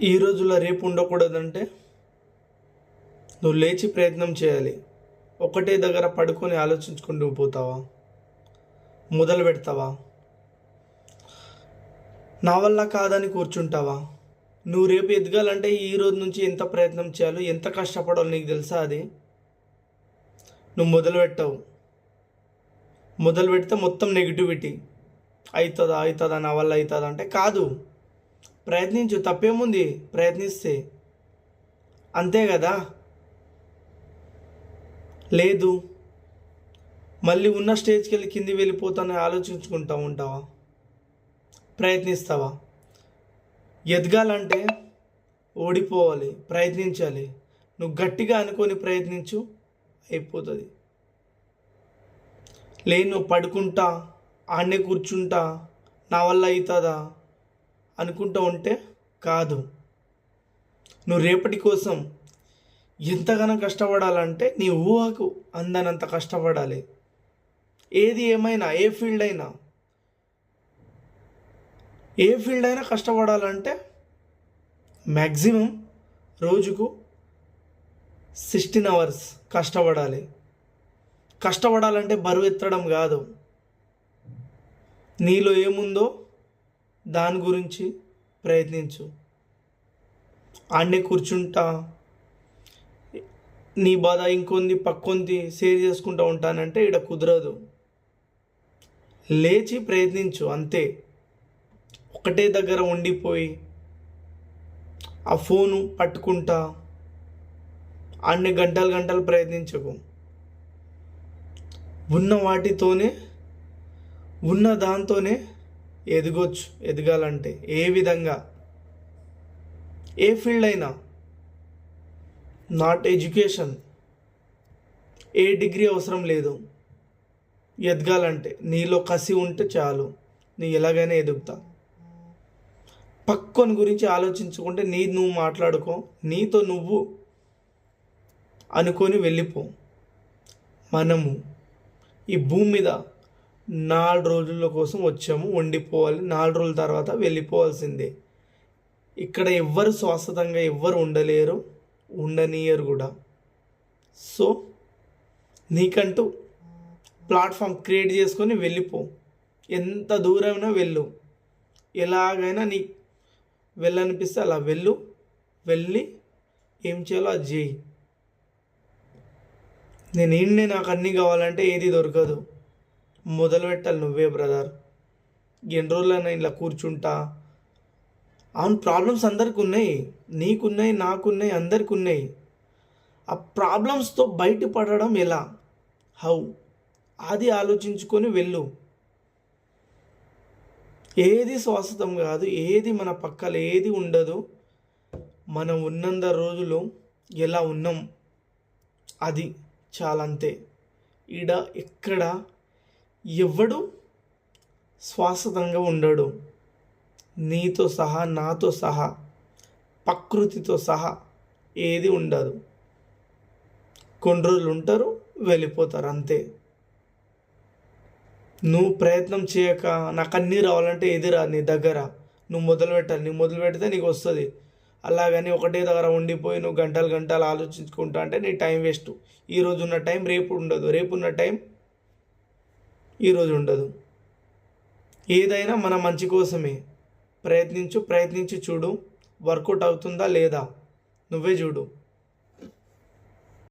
ఈ రోజుల్లో రేపు ఉండకూడదంటే నువ్వు లేచి ప్రయత్నం చేయాలి. ఒకటే దగ్గర పడుకొని ఆలోచించుకుంటూ పోతావా? మొదలు పెడతావా? నా వల్ల కాదని కూర్చుంటావా? నువ్వు రేపు ఎదగాలంటే ఈ రోజు నుంచి ఎంత ప్రయత్నం చేయాలో ఎంత కష్టపడాలో నీకు తెలుసా అది? నువ్వు మొదలు పెట్టావు. మొదలు పెడితే మొత్తం నెగిటివిటీ అవుతుందా? అవుతుందా? నా వల్ల అవుతుందా? అంటే కాదు. ప్రయత్నించు తప్పేముంది? ప్రయత్నిస్తే. అంతే కదా లేదు. మళ్ళీ ఉన్న స్టేజ్కి వెళ్ళి కింది వెళ్ళిపోతానని ఆలోచించుకుంటా ఉంటావా? ప్రయత్నిస్తావా? ఎదగాలంటే ఓడిపోవాలి ప్రయత్నించాలి. నువ్వు గట్టిగా అనుకొని ప్రయత్నించు అయిపోతుంది. లేదు నువ్వు పడుకుంటా ఆడనే కూర్చుంటా నా వల్ల అవుతుందా అనుకుంటూ ఉంటే కాదు. నువ్వు రేపటి కోసం ఎంతగానో కష్టపడాలంటే నీ ఊహకు అందనంత కష్టపడాలి. ఏది ఏమైనా ఏ ఫీల్డ్ అయినా. ఏ ఫీల్డ్ అయినా కష్టపడాలంటే మ్యాక్సిమం రోజుకు సిక్స్టీన్ అవర్స్ కష్టపడాలి. కష్టపడాలంటే బరువు ఎత్తడం కాదు. నీలో ఏముందో దాని గురించి ప్రయత్నించు. ఆడనే కూర్చుంటా. నీ బాధ ఇంకొంది పక్కొంది షేర్ చేసుకుంటూ ఉంటానంటే ఇక్కడ కుదరదు. లేచి ప్రయత్నించు అంతే. ఒకటే దగ్గర ఉండిపోయి ఆ ఫోను పట్టుకుంటా. అన్ని గంటలు గంటలు ప్రయత్నించకు. ఉన్న వాటితోనే ఉన్న దాంతోనే ఎదగొచ్చు ఎదగాలంటే ఏ విధంగా? ఏ ఫీల్డ్ అయినా? Not education. ఏ డిగ్రీ అవసరం లేదు. ఎదగాలంటే నీలో కసి ఉంటే చాలు. నీ ఎలాగైనా ఎదుగుతా. పక్కన గురించి ఆలోచించుకుంటే నీ నువ్వు మాట్లాడుకో నీతో నువ్వు అనుకొని వెళ్ళిపో. మనము ఈ భూమి మీద నాలుగు రోజుల కోసం వచ్చాము వండిపోవాలి. నాలుగు రోజుల తర్వాత వెళ్ళిపోవాల్సిందే. ఇక్కడ ఎవ్వరు శాశ్వతంగా ఎవ్వరు ఉండలేరు ఉండనీయరు కూడా. సో నీకంటూ ప్లాట్ఫామ్ క్రియేట్ చేసుకొని వెళ్ళిపో. ఎంత దూరమైనా వెళ్ళు. ఎలాగైనా నీ వెళ్ళనిపిస్తే అలా వెళ్ళు. వెళ్ళి ఏం చేయాలో అది చేయి. నేను ఏంటి నాకు అన్నీ కావాలంటే ఏది దొరకదు. మొదలు పెట్టాలి నువ్వే బ్రదర్ ఎన్ని రోజులైనా ఇలా కూర్చుంటా. అవును ప్రాబ్లమ్స్ అందరికి ఉన్నాయి. నీకున్నాయి నాకున్నాయి అందరికి ఉన్నాయి ఆ ప్రాబ్లమ్స్తో బయటపడడం ఎలా? హౌ అది ఆలోచించుకొని వెళ్ళు. ఏది శాశ్వతం కాదు ఏది మన పక్కల ఏది ఉండదు మనం ఉన్నంత రోజులు ఎలా ఉన్నాం? అది చాలంతే. ఈడ ఎక్కడ ఎవడు శాశ్వతంగా ఉండడు. నీతో సహా నాతో సహా ప్రకృతితో సహా ఏది ఉండదు. కొన్ని రోజులు ఉంటారు వెళ్ళిపోతారు అంతే. నువ్వు ప్రయత్నం చేయక నాకు అన్నీ రావాలంటే ఏది రా నీ దగ్గర. నువ్వు మొదలు పెట్టాలి నువ్వు మొదలు పెడితే నీకు వస్తుంది. అలాగని ఒకటే దగ్గర ఉండిపోయి నువ్వు గంటలు గంటలు ఆలోచించుకుంటా అంటే నీ టైం వేస్ట్. ఈరోజు ఉన్న టైం రేపు ఉండదు. రేపు ఉన్న టైం ఈరోజు ఉండదు. ఏదైనా మన మంచి కోసమే. ప్రయత్నించు ప్రయత్నించి చూడు. వర్కౌట్ అవుతుందా లేదా? నువ్వే చూడు.